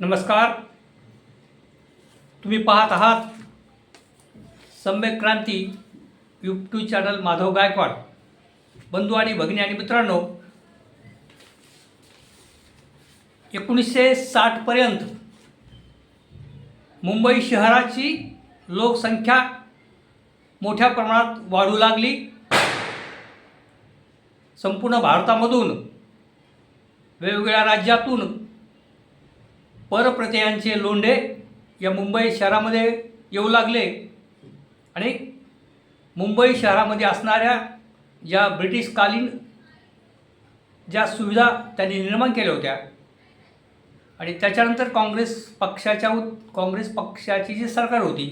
नमस्कार. तुम्ही पाहत आहात सम्यक क्रांती यूट्यूब चॅनल माधव गायकवाड. बंधू आणि भगिनी आणि मित्रांनो एकोणीसशे साठपर्यंत मुंबई शहराची लोकसंख्या मोठ्या प्रमाणात वाढू लागली. संपूर्ण भारतामधून वेगवेगळ्या राज्यातून परप्रत्ययांचे लोंढे या मुंबई शहरामध्ये येऊ लागले. आणि मुंबई शहरामध्ये असणाऱ्या ज्या ब्रिटिशकालीन ज्या सुविधा त्यांनी निर्माण केल्या होत्या आणि त्याच्यानंतर काँग्रेस पक्षाच्या काँग्रेस पक्षाची जी सरकार होती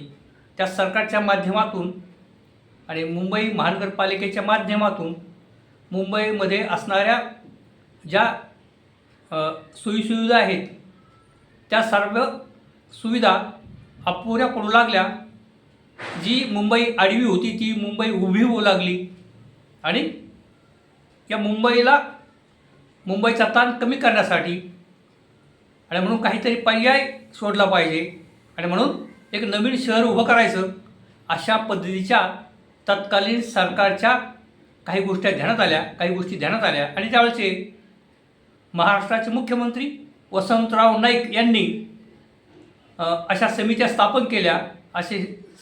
त्या सरकारच्या माध्यमातून आणि मुंबई महानगरपालिकेच्या माध्यमातून मुंबईमध्ये असणाऱ्या ज्या सोयीसुविधा आहेत त्या सर्व सुविधा अपुऱ्या पडू लागल्या. जी मुंबई आडवी होती ती मुंबई उभी होऊ लागली. आणि या मुंबईला मुंबईचा ताण कमी करण्यासाठी आणि म्हणून काहीतरी पर्याय शोधला पाहिजे. आणि म्हणून एक नवीन शहर उभं करायचं अशा पद्धतीच्या तत्कालीन सरकारच्या काही गोष्टी ध्यानात आल्या काही गोष्टी ध्यानात आल्या. आणि त्यावेळेचे महाराष्ट्राचे मुख्यमंत्री वसंतराव नाईक यांनी अशा समित्या स्थापन केल्या असे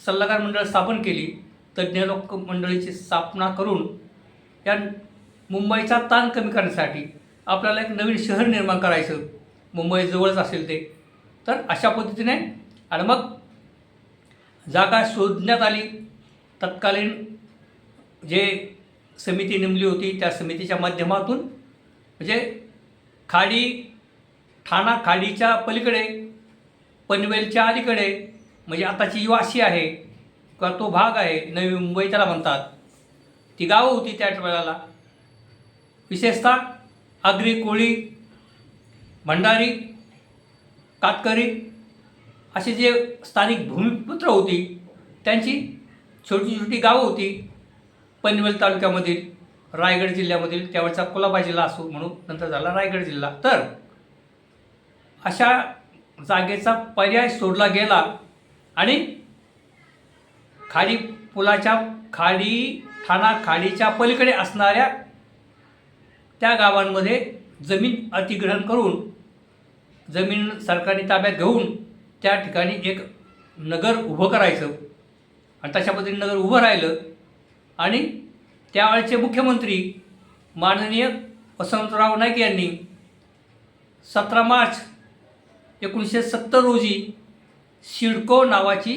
सल्लागार मंडळ स्थापन केली. तज्ज्ञ लोक मंडळीची स्थापना करून या मुंबईचा ताण कमी करण्यासाठी आपल्याला एक नवीन शहर निर्माण करायचं. मुंबई जवळच असेल ते. तर अशा पद्धतीने आणि मग जागा शोधण्यात आली. तत्कालीन जे समिती नेमली होती त्या समितीच्या माध्यमातून म्हणजे खाडी ठाणा खाडीच्या पलीकडे पनवेलच्या अलीकडे म्हणजे आताची युवाशी आहे किंवा तो भाग आहे नवी मुंबई त्याला म्हणतात. ती गावं होती त्या वेळेला विशेषतः आगरी कोळी भंडारी कातकरी असे जे स्थानिक भूमिपुत्र होती त्यांची छोटी छोटी गावं होती. पनवेल तालुक्यामधील रायगड जिल्ह्यामधील त्यावेळचा कोल्हापूर जिल्हा असो म्हणून नंतर झाला रायगड जिल्हा. तर अशा जागेचा पर्याय सोडला गेला आणि खाडी पुलाच्या खाडी ठाणा खाडीच्या पलीकडे असणाऱ्या त्या गावांमध्ये जमीन अतिग्रहण करून जमीन सरकारी ताब्यात घेऊन त्या ठिकाणी एक नगर उभं करायचं. आणि तशा पद्धतीने नगर उभं राहिलं. आणि त्यावेळचे मुख्यमंत्री माननीय वसंतराव नाईक यांनी सतरा मार्च एकोणीसशे सत्तर रोजी सिडको नावाची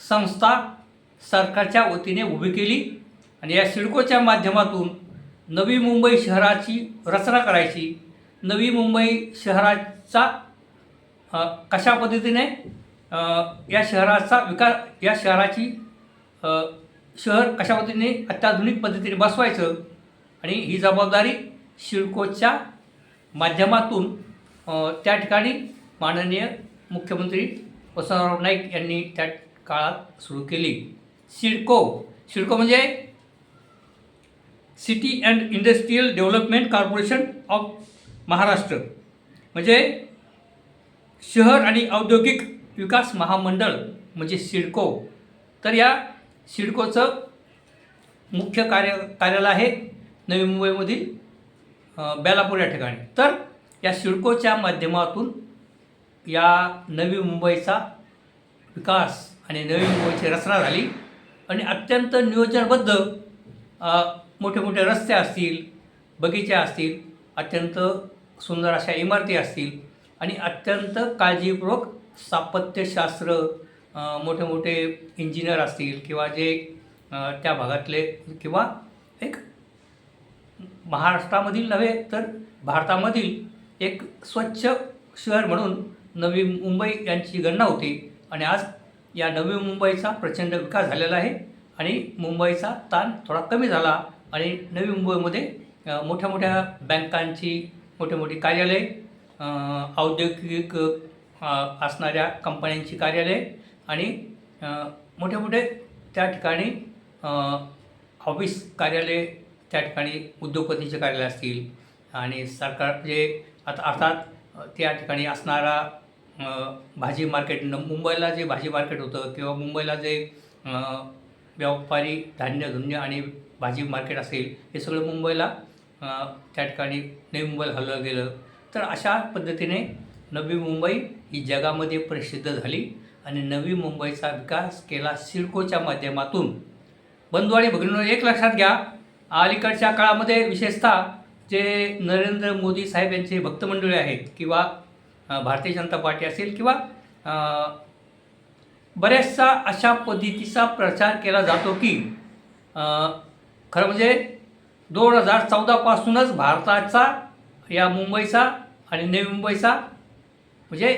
संस्था सरकारच्या वतीने उभी केली आणि या सिडकोच्या माध्यमातून नवी मुंबई शहराची रचना करायची. नवी मुंबई शहराचा कशा पद्धतीने या शहराचा विकास या शहराची शहर कशा पद्धतीने अत्याधुनिक पद्धतीने बसवायचं आणि ही जबाबदारी सिडकोच्या माध्यमातून त्या ठिकाणी माननीय मुख्यमंत्री वसंतराव नाईक यांनी त्या काळात सुरू केली. सिडको सिडको म्हणजे city and industrial development corporation of Maharashtra. म्हणजे शहर आणि औद्योगिक विकास महामंडळ म्हणजे सिडको. तर या सिडकोचं मुख्य कार्य कार्यालय आहे नवी मुंबईमधील बेलापूर या ठिकाणी. तर या सिडकोच्या माध्यमातून या नवी मुंबईचा विकास आणि नवी मुंबईची रचना झाली. आणि अत्यंत नियोजनबद्ध मोठे मोठे रस्ते असतील बगीचे असतील अत्यंत सुंदर अशा इमारती असतील आणि अत्यंत काळजीपूर्वक स्थापत्यशास्त्र मोठे मोठे इंजिनियर असतील किंवा जे त्या भागातले किंवा एक महाराष्ट्रामधील नव्हे तर भारतामधील एक स्वच्छ शहर म्हणून नवी मुंबई यांची गणना होती. आणि आज या नवी मुंबईचा प्रचंड विकास झालेला आहे. आणि मुंबईचा ताण थोडा कमी झाला. आणि नवी मुंबईमध्ये मोठ्या मोठ्या बँकांची मोठी मोठी कार्यालय औद्योगिक असणाऱ्या कंपन्यांची कार्यालय आणि मोठे मोठे त्या ठिकाणी ऑफिस कार्यालय त्या ठिकाणी उद्योगपतीचे कार्यालय असतील. आणि सरकार म्हणजे आता अर्थात त्या ठिकाणी असणारा भाजी मार्केट न मुंबईला जे भाजी मार्केट होतं किंवा मुंबईला जे व्यापारी धान्य धुन्य आणि भाजी मार्केट असेल हे सगळं मुंबईला त्या ठिकाणी नवी मुंबईला हलवलं गेलं. तर अशा पद्धतीने नवी मुंबई ही जगामध्ये प्रसिद्ध झाली आणि नवी मुंबईचा विकास केला सिडकोच्या माध्यमातून. बंधू आणि एक लक्षात घ्या अलीकडच्या काळामध्ये विशेषतः जे नरेंद्र मोदी साहेब यांचे भक्तमंडळी आहेत किंवा भारतीय जनता पार्टी असेल किंवा अ, बऱ्याचशा अशा पद्धतीचा प्रचार केला जातो की खरं म्हणजे दोन हजार चौदापासूनच भारताचा या मुंबईचा आणि नवी मुंबईचा म्हणजे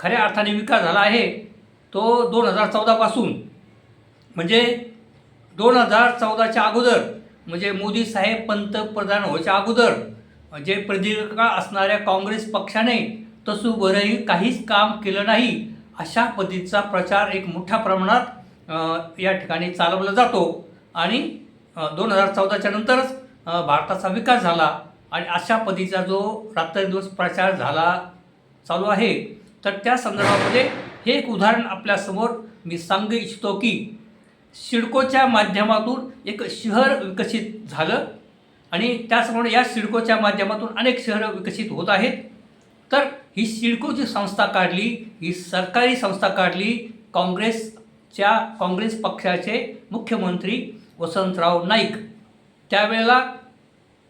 खऱ्या अर्थाने विकास झाला आहे. तो दोन हजार चौदापासून म्हणजे दोन हजार चौदाच्या अगोदर म्हणजे मोदी साहेब पंतप्रधान व्हायच्या अगोदर जे प्रदीर्घ असणाऱ्या काँग्रेस पक्षाने तसूभरही काहीच काम केलं नाही. अशा पद्धतीचा प्रचार एक मोठ्या प्रमाणात या ठिकाणी चालवला जातो. आणि दोन हजार चौदाच्या नंतरच भारताचा विकास झाला. आणि अशा पद्धतीचा जो रात्रदिवस प्रचार झाला चालू आहे. तर त्या संदर्भामध्ये हे एक उदाहरण आपल्यासमोर मी सांगू इच्छितो की सिडकोच्या माध्यमातून एक शहर विकसित झालं. आणि त्याचप्रमाणे या सिडकोच्या माध्यमातून अनेक शहरं विकसित होत आहेत. तर ही सिडकोची संस्था काढली ही सरकारी संस्था काढली काँग्रेसच्या काँग्रेस पक्षाचे मुख्यमंत्री वसंतराव नाईक. त्यावेळेला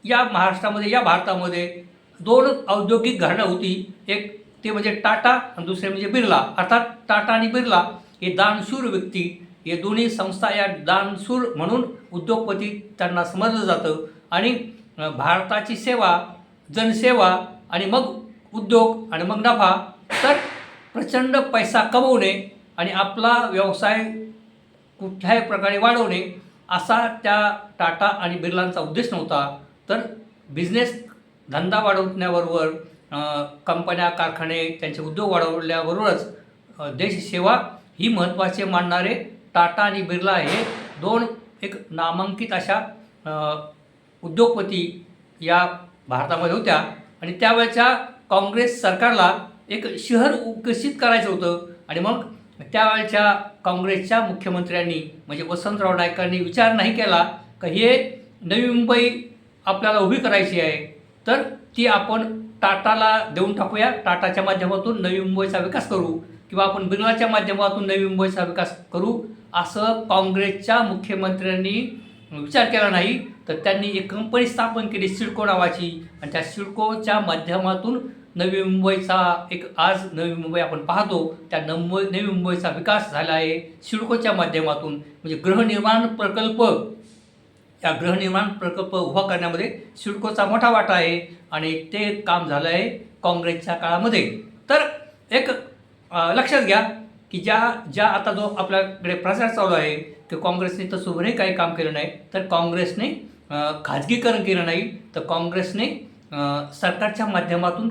या महाराष्ट्रामध्ये या भारतामध्ये दोन औद्योगिक घराणं होती. एक ते म्हणजे टाटा आणि दुसरे म्हणजे बिर्ला. अर्थात टाटा आणि बिर्ला हे दानशूर व्यक्ती. हे दोन्ही संस्था या दानशूर म्हणून उद्योगपती त्यांना समजलं जातं. आणि भारताची सेवा जनसेवा आणि मग उद्योग आणि मग नफा तर प्रचंड पैसा कमवणे आणि आपला व्यवसाय कुठल्याही प्रकारे वाढवणे असा त्या टाटा आणि बिर्लांचा उद्देश नव्हता. तर बिझनेस धंदा वाढवण्याबरोबर कंपन्या कारखाने त्यांचे उद्योग वाढवल्याबरोबरच देशसेवा ही महत्त्वाचे मानणारे टाटा आणि बिर्ला हे दोन एक नामांकित अशा उद्योगपती या भारतामध्ये होत्या. आणि त्यावेळच्या काँग्रेस सरकारला एक शहर विकसित करायचं होतं. आणि मग त्यावेळच्या काँग्रेसच्या मुख्यमंत्र्यांनी म्हणजे वसंतराव नायकांनी विचार नाही केला का हे नवी मुंबई आपल्याला उभी करायची आहे तर ती आपण टाटाला देऊन टाकूया. टाटाच्या माध्यमातून नवी मुंबईचा विकास करू किंवा आपण बिर्लाच्या माध्यमातून नवी मुंबईचा विकास करू असं काँग्रेसच्या मुख्यमंत्र्यांनी विचार केला नाही तर त्यांनी एक कंपनी स्थापन केली सिडको नावाची. आणि त्या सिडकोच्या माध्यमातून नवी मुंबईचा एक आज नवी मुंबई आपण पाहतो त्या नंबई नवी मुंबईचा विकास झाला आहे सिडकोच्या माध्यमातून. म्हणजे गृहनिर्माण प्रकल्प या गृहनिर्माण प्रकल्प उभा करण्यामध्ये सिडकोचा मोठा वाटा आहे आणि ते काम झालं आहे काँग्रेसच्या काळामध्ये. तर एक लक्षात घ्या की ज्या ज्या आता जो आपल्याकडे प्रचार चालू आहे की काँग्रेसने तसं काही काम केलं नाही तर काँग्रेसने खाजगीकरण केलं नाही तर काँग्रेसने सरकारच्या माध्यमातून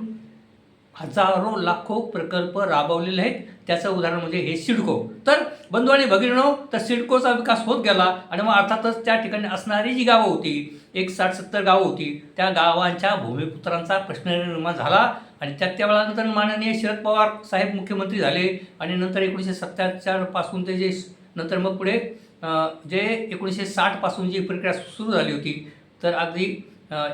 हजारो लाखो प्रकल्प राबवलेले आहेत. त्याचं उदाहरण म्हणजे हे सिडको. तर बंधू आणि भगिनीनो तर सिडकोचा विकास होत गेला आणि मग अर्थातच त्या ठिकाणी असणारी जी गावं होती एक साठ सत्तर गावं होती त्या गावांच्या भूमिपुत्रांचा प्रश्न निर्माण झाला. आणि त्यात त्या वेळानंतर माननीय शरद पवार साहेब मुख्यमंत्री झाले आणि नंतर एकोणीसशे सत्त्याहत्तरपासून ते जे नंतर मग पुढे जे एकोणीसशे साठपासून जी प्रक्रिया सुरू झाली होती तर अगदी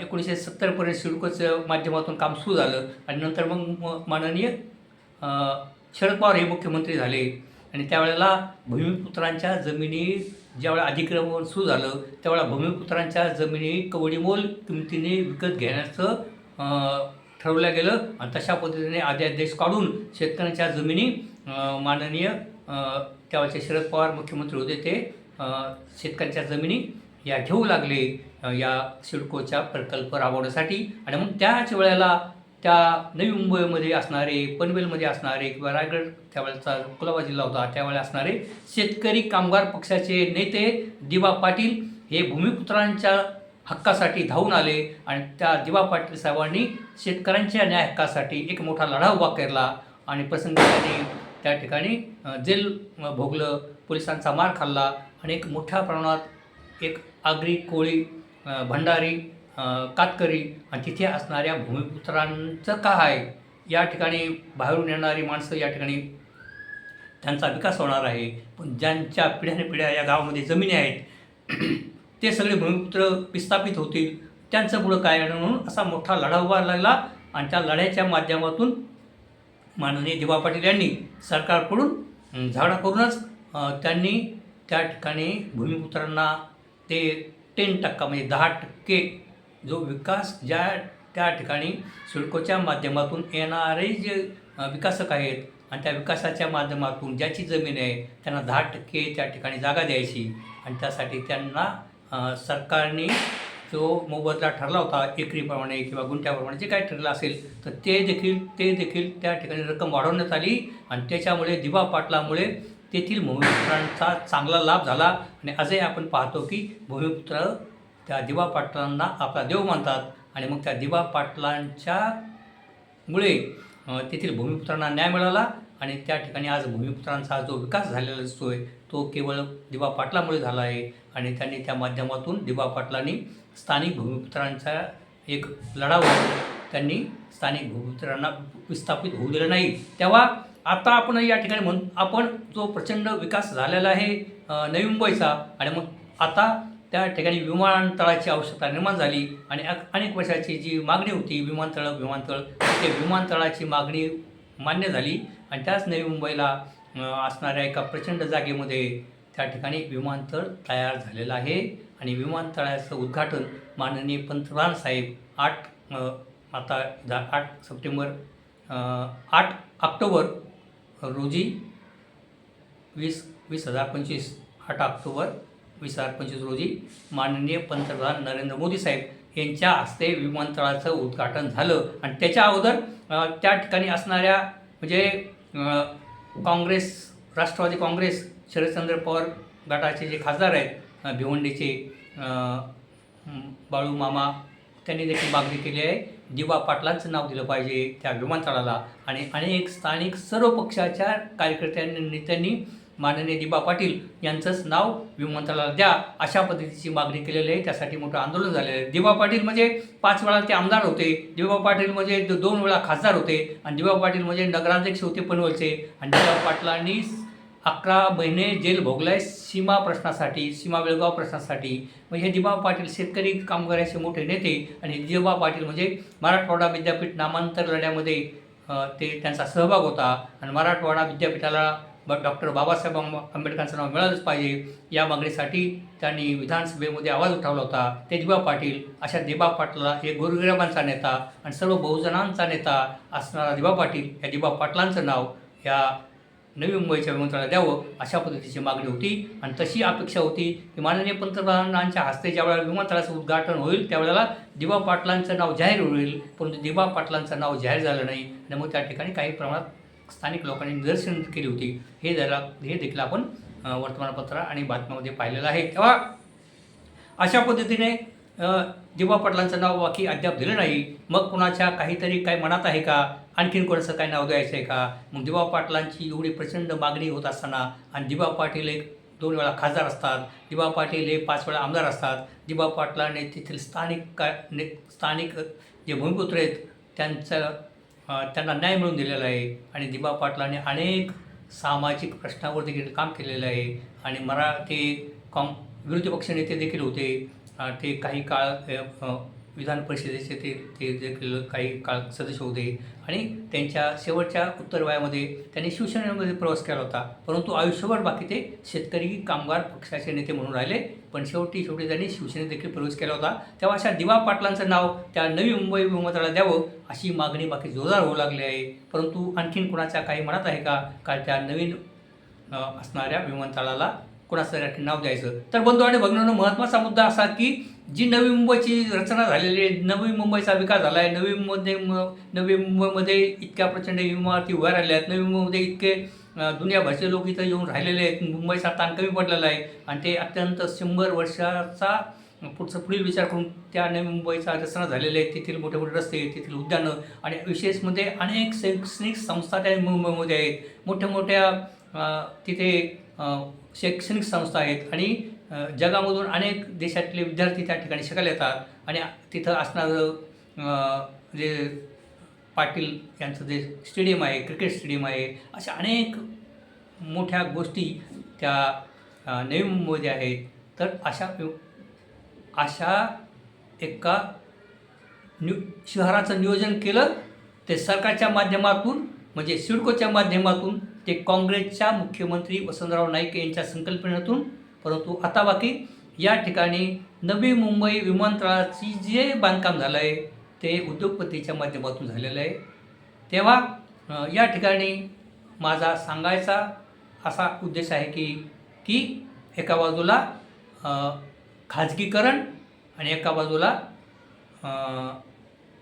एकोणीसशे सत्तरपर्यंत सिडकोचं माध्यमातून काम सुरू झालं आणि नंतर मग म- माननीय शरद पवार हे मुख्यमंत्री झाले. आणि त्यावेळेला भूमिपुत्रांच्या जमिनी ज्यावेळेला अधिक्रमण सुरू झालं त्यावेळेला भूमिपुत्रांच्या जमिनी कवडीमोल किमतीने विकत घेण्याचं ठरवलं गेलं. आणि तशा पद्धतीने अध्यादेश काढून शेतकऱ्यांच्या जमिनी माननीय अं, शरद पवार मुख्यमंत्री होते ते शेतकऱ्यांच्या जमिनी या घेऊ लागले या सिडकोचा प्रकल्प राबवण्यासाठी. आणि मग त्याच वेळेला त्या नवी मुंबईमध्ये असणारे पनवेलमध्ये असणारे किंवा रायगड त्यावेळेचा कुलाबा जिल्हा होता त्यावेळेला असणारे शेतकरी कामगार पक्षाचे नेते दिवा पाटील हे भूमिपुत्रांच्या हक्कासाठी धावून आले आणि त्या दिवा पाटील साहेबांनी शेतकऱ्यांच्या न्याय हक्कासाठी एक मोठा लढा उभा केला आणि प्रसंगी त्यांनी त्या ठिकाणी जेल भोगलं पोलिसांचा मार खाल्ला आणि एक मोठ्या प्रमाणात एक आगरी कोळी भंडारी कातकरी आणि तिथे असणाऱ्या भूमिपुत्रांचं काय आहे? या ठिकाणी बाहेरून येणारी माणसं या ठिकाणी त्यांचा विकास होणार आहे. पण ज्यांच्या पिढ्याने पिढ्या या गावामध्ये जमिनी आहेत ते सगळे भूमिपुत्र विस्थापित होतील. त्यांचं पुढं काय म्हणून असा मोठा लढा उभा लागला आणि त्या लढ्याच्या माध्यमातून माननीय दिवा पाटील यांनी सरकारकडून झाडा करूनच त्यांनी त्या ठिकाणी भूमिपुत्रांना ते टेन टक्का म्हणजे दहा टक्के जो विकास ज्या त्या ठिकाणी सिडकोच्या माध्यमातून येणारे जे विकासक आहेत आणि त्या विकासाच्या माध्यमातून ज्याची जमीन आहे त्यांना दहा टक्के त्या ठिकाणी जागा द्यायची आणि त्यासाठी त्यांना सरकारने जो मोबदला ठरला होता एकरीप्रमाणे किंवा गुंठ्याप्रमाणे जे काय ठरलं असेल तर ते देखील ते देखील त्या ठिकाणी रक्कम वाढवण्यात आली आणि त्याच्यामुळे दिवा पाटलामुळे तेथील भूमिपुत्रांचा चांगला लाभ झाला. आणि आजही आपण पाहतो की भूमिपुत्र त्या दिवा पाटलांना आपला देव मानतात आणि मग त्या दिवा पाटलांच्या मुळे तेथील भूमिपुत्रांना न्याय मिळाला आणि त्या ठिकाणी आज भूमिपुत्रांचा जो विकास झालेला दिसतोय तो केवळ दिवा पाटलामुळे झाला आहे. आणि त्यांनी त्या माध्यमातून दिवा पाटलांनी स्थानिक भूमिपुत्रांचा एक लढा त्यांनी स्थानिक भूमिपुत्रांना विस्थापित होऊ दिलं नाही. तेव्हा आता आपण या ठिकाणी म्हण आपण जो प्रचंड विकास झालेला आहे नवी मुंबईचा आणि मग आता त्या ठिकाणी विमानतळाची आवश्यकता निर्माण झाली आणि अनेक वर्षाची जी मागणी होती विमानतळ विमानतळ ते विमानतळाची मागणी मान्य झाली. आणि त्याच नवी मुंबईला असणाऱ्या एका प्रचंड जागेमध्ये त्या ठिकाणी विमानतळ तयार झालेलं आहे. आणि विमानतळाचं उद्घाटन माननीय पंतप्रधान साहेब आठ आता आठ सप्टेंबर आठ ऑक्टोबर रोजी वीस वीस हजार पंचवीस आठ ऑक्टोबर वीस हजार पंचवीस रोजी माननीय पंतप्रधान नरेंद्र मोदी साहेब यांच्या हस्ते विमानतळाचं उद्घाटन झालं. आणि त्याच्या अगोदर त्या ठिकाणी असणाऱ्या म्हणजे काँग्रेस राष्ट्रवादी काँग्रेस शरदचंद्र पवार गटाचे जे खासदार आहेत भिवंडीचे बाळू मामा त्यांनी देखील मागणी केली आहे. दिवा पाटलांचं नाव दिलं पाहिजे त्या विमानतळाला. आणि अनेक स्थानिक सर्व पक्षाच्या कार्यकर्त्यांनी नेत्यांनी माननीय दिबा पाटील यांचंच नाव विमानतळाला द्या अशा पद्धतीची मागणी केलेली आहे. त्यासाठी मोठं आंदोलन झालेलं आहे. दिबा पाटील म्हणजे पाच वेळा ते आमदार होते. दिबा पाटील म्हणजे दोन वेळा खासदार होते. आणि दिबा पाटील म्हणजे नगराध्यक्ष होते पनवेलचे. आणि दिबा पाटलांनी अकरा महिने जेल भोगलाय सीमा प्रश्नासाठी सीमा बेळगाव प्रश्नासाठी. म्हणजे हे दिबा पाटील शेतकरी कामगाराचे मोठे नेते आणि दिबा पाटील म्हणजे मराठवाडा विद्यापीठ नामांतर लढ्यामध्ये ते त्यांचा सहभाग होता. आणि मराठवाडा विद्यापीठाला ब डॉक्टर बाबासाहेब आंबेडकरांचं नाव मिळालंच पाहिजे. या मागणीसाठी त्यांनी विधानसभेमध्ये आवाज उठवला होता. ते दिबा पाटील अशा दिबा पाटला हे गोरगरिबांचा नेता आणि सर्व बहुजनांचा नेता असणारा दिबा पाटील या दिबा पाटलांचं नाव या नवी मुंबईच्या विमानतळाला द्यावं अशा पद्धतीची मागणी होती आणि तशी अपेक्षा होती की माननीय पंतप्रधानांच्या हस्ते ज्यावेळेला विमानतळाचं उद्घाटन होईल त्यावेळेला दिबा पाटलांचं नाव जाहीर होईल परंतु दिबा पाटलांचं नाव जाहीर झालं नाही. आणि मग त्या ठिकाणी काही प्रमाणात स्थानिक लोकांनी निदर्शन केली होती. हे जरा हे देखील आपण वर्तमानपत्र आणि बातम्यामध्ये पाहिलेलं आहे. तेव्हा अशा पद्धतीने दिवा दिबा पाटलांचं नाव बाकी अद्याप दिलं नाही. मग कुणाच्या काहीतरी काय मनात आहे का? आणखीन कोणाचं काय नाव द्यायचं आहे का? मग दिबा पाटलांची एवढी प्रचंड मागणी होत असताना आणि दिबा पाटील एक दोन वेळा खासदार असतात दिबा पाटील हे पाच वेळा आमदार असतात दिबा पाटलाने तेथील स्थानिक का ने स्थानिक जे भूमिपुत्र आहेत त्यांचं त्यांना न्याय मिळून दिलेला आहे आणि दिबा पाटलाने अनेक सामाजिक प्रश्नावर देखील काम केलेलं आहे आणि मरा ते काँग विरोधी पक्षनेते देखील होते. ते काही काळ विधान परिषदेचे ते ते देखील काही काळ सदस्य होते आणि त्यांच्या शेवटच्या उत्तर वयामध्ये त्यांनी शिवसेनेमध्ये प्रवास केला होता. परंतु आयुष्यभर बाकी ते शेतकरी कामगार पक्षाचे नेते म्हणून राहिले. पण शेवटी शेवटी त्यांनी शिवसेनेत देखील प्रवेश केला होता. तेव्हा अशा दिवा पाटलांचं नाव त्या नवी मुंबई विमानतळाला द्यावं अशी मागणी बाकी जोरदार होऊ लागली आहे. परंतु आणखीन कुणाच्या काही मनात आहे का? का त्या नवीन असणाऱ्या विमानतळाला कुणाचं नाव द्यायचं? तर बंधू आणि भगिनींनो महत्त्वाचा मुद्दा असा की जी नवी मुंबईची रचना झालेली आहे नवी मुंबईचा विकास झाला आहे नवी मुंबईमध्ये नवी मुंबईमध्ये इतक्या प्रचंड इमारती उभ्या राहिल्या आहेत नवी मुंबईमध्ये इतके दुनियाभरचे लोक इथं येऊन राहिलेले आहेत मुंबईचा ताण कमी पडलेला आहे. आणि ते अत्यंत शंभर वर्षाचा पुढचं पुढील विचार करून त्या नवी मुंबईचा रचना झालेली आहे तेथील मोठे मोठे रस्ते तेथील उद्यानं आणि विशेष म्हणजे अनेक शैक्षणिक संस्था त्या मुंबईमध्ये आहेत. मोठ्या मोठ्या तिथे शैक्षणिक संस्था आहेत आणि जगामधून अनेक देशातले विद्यार्थी त्या ठिकाणी शिकायला येतात आणि तिथं असणारं जे पाटील यांचं जे स्टेडियम आहे क्रिकेट स्टेडियम आहे अशा अनेक मोठ्या गोष्टी त्या नवी मुंबईमध्ये आहेत. तर अशा अशा एका न्यू शहराचं नियोजन केलं ते सरकारच्या माध्यमातून म्हणजे सिडकोच्या माध्यमातून ते काँग्रेसच्या मुख्यमंत्री वसंतराव नाईक यांच्या संकल्पनेतून परंतु आता बाकी या ठिकाणी नवी मुंबई विमानतळाची जे बांधकाम झालं आहे ते उद्योगपतीच्या माध्यमातून झालेलं आहे. तेव्हा या ठिकाणी माझा सांगायचा असा उद्देश आहे की की एका बाजूला खाजगीकरण आणि एका बाजूला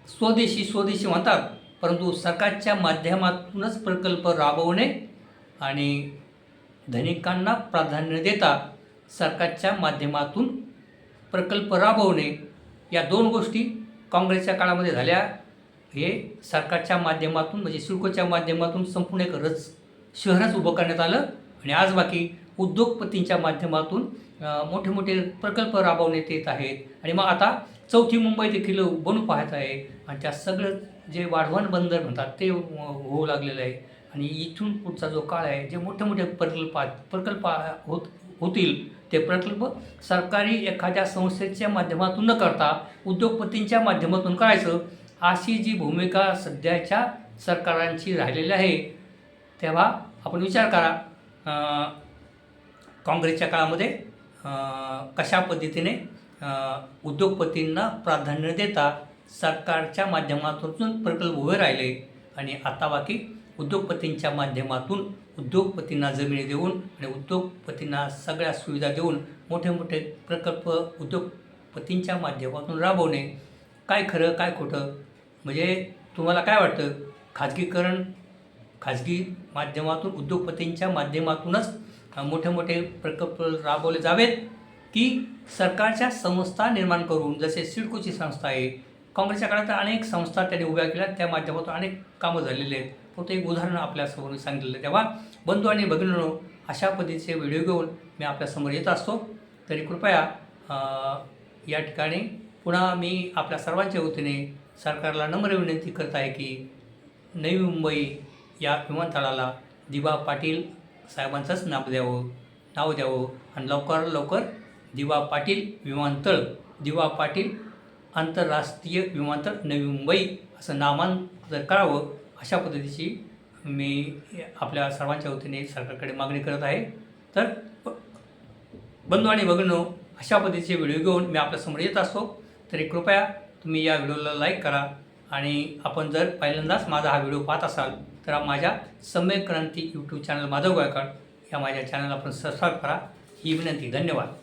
स्वदेशी स्वदेशी म्हणतात परंतु सरकारच्या माध्यमातूनच प्रकल्प राबवणे आणि धनिकांना प्राधान्य देता सरकारच्या माध्यमातून प्रकल्प राबवणे या दोन गोष्टी काँग्रेसच्या काळामध्ये झाल्या. हे सरकारच्या माध्यमातून म्हणजे सिडकोच्या माध्यमातून संपूर्ण एक रच शहरच उभं करण्यात आलं. आणि आज बाकी उद्योगपतींच्या माध्यमातून मोठे मोठे प्रकल्प राबवण्यात येत आहेत. आणि मग आता चौथी मुंबई देखील बनू पाहत आहे. आणि त्या सगळं जे वाढवण बंदर म्हणतात ते होऊ लागलेलं आहे. आणि इथून पुढचा जो काळ आहे जे मोठे मोठे प्रकल्प प्रकल्प होत होतील ते प्रकल्प सरकारी एखाद्या संस्थेच्या माध्यमातून न करता उद्योगपतींच्या माध्यमातून करायचं अशी जी भूमिका सध्याच्या सरकारांची राहिलेली आहे तेव्हा आपण विचार करा काँग्रेसच्या काळामध्ये कशा पद्धतीने उद्योगपतींना प्राधान्य देता सरकारच्या माध्यमातून प्रकल्प उभे राहिले आणि आता बाकी उद्योगपतींच्या माध्यमातून उद्योगपतींना जमिनी देऊन आणि उद्योगपतींना सगळ्या सुविधा देऊन मोठे मोठे प्रकल्प उद्योगपतींच्या माध्यमातून राबवणे. काय खरं काय खोटं? म्हणजे तुम्हाला काय वाटतं? खाजगीकरण खाजगी माध्यमातून उद्योगपतींच्या माध्यमातूनच मोठे मोठे प्रकल्प राबवले जावेत की सरकारच्या संस्था निर्माण करून जसे सिडकोची संस्था आहे काँग्रेसच्या काळात अनेक संस्था त्यांनी उभ्या केल्या त्या माध्यमातून अनेक कामं झालेली आहेत. फक्त एक उदाहरण आपल्यासमोर सांगितलेलं तेव्हा बंधू आणि भगिनीनो अशा पद्धतीचे व्हिडिओ घेऊन मी आपल्यासमोर येत असतो. तरी कृपया या ठिकाणी पुन्हा मी आपल्या सर्वांच्या वतीने सरकारला नम्र विनंती करत आहे की नवी मुंबई या विमानतळाला दिबा पाटील साहेबांचंच नाव द्यावं नाव द्यावं आणि लवकर लवकर दिवा पाटील विमानतळ दिवा पाटील आंतरराष्ट्रीय विमानतळ नवी मुंबई असं नामांतर करावं. अशा पद्धतीची मी आपल्या सर्वांच्या वतीने सरकारकडे मागणी करत आहे. तर बंधू आणि भगिनो अशा पद्धतीचे व्हिडिओ घेऊन मी आपल्यासमोर येत असतो. तरी कृपया तुम्ही या व्हिडिओला लाईक करा आणि आपण जर पहिल्यांदाच माझा हा व्हिडिओ पाहत असाल तर माझ्या सम्यक क्रांती यूट्यूब चॅनल माधव गायकवाड या माझ्या चॅनलला आपण सबस्क्राईब करा. ही विनंती. धन्यवाद.